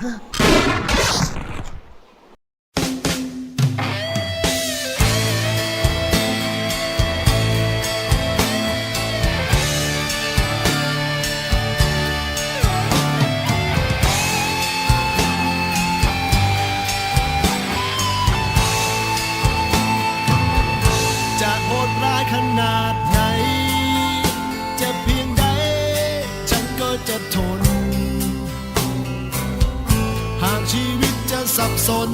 จะโหดร้ายขนาดไหน จะเพียงใด ฉันก็จะทน ชีวิตจะสับสน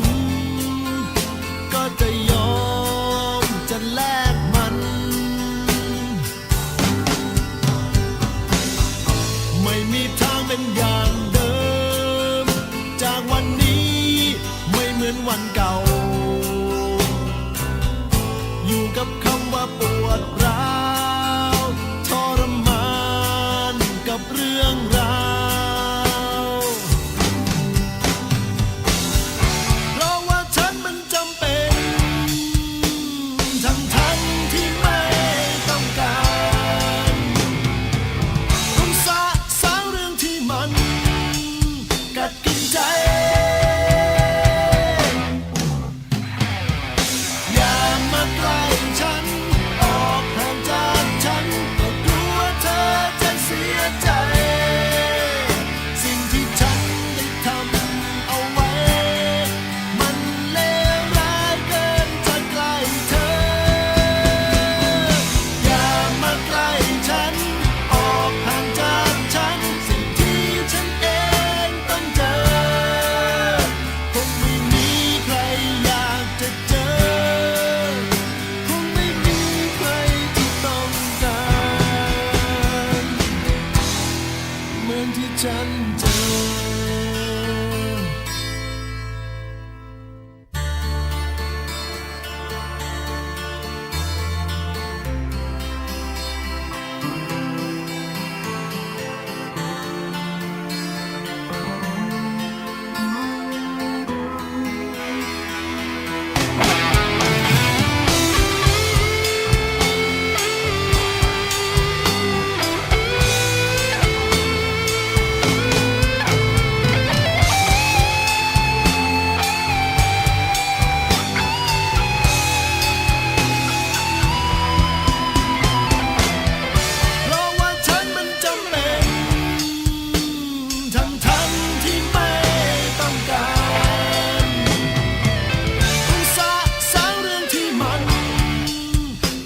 ก็จะยอมจะแลกมัน ไม่มีทางเป็นอย่างเดิม จากวันนี้ไม่เหมือนวันเก่า อยู่กับคำว่าปวดร้า time.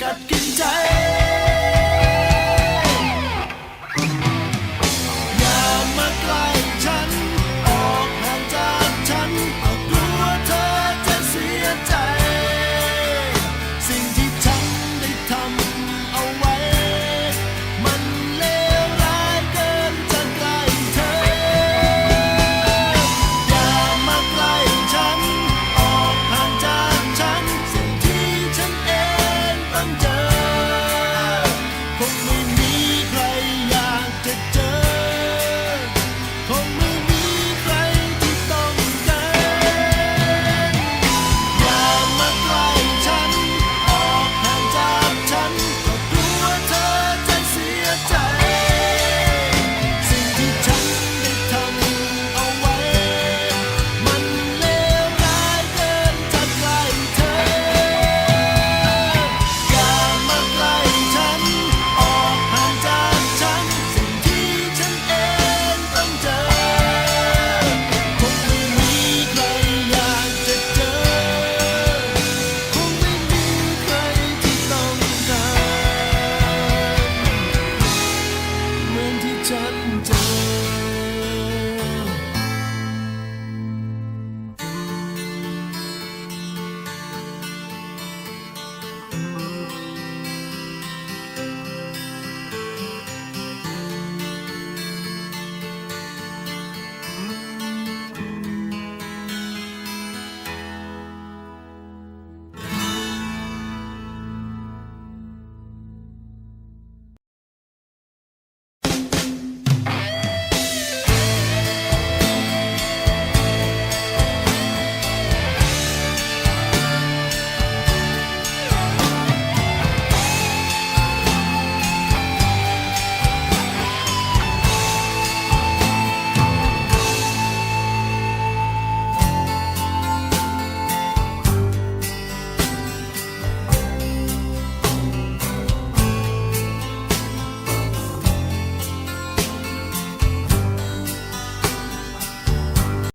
yatkin ta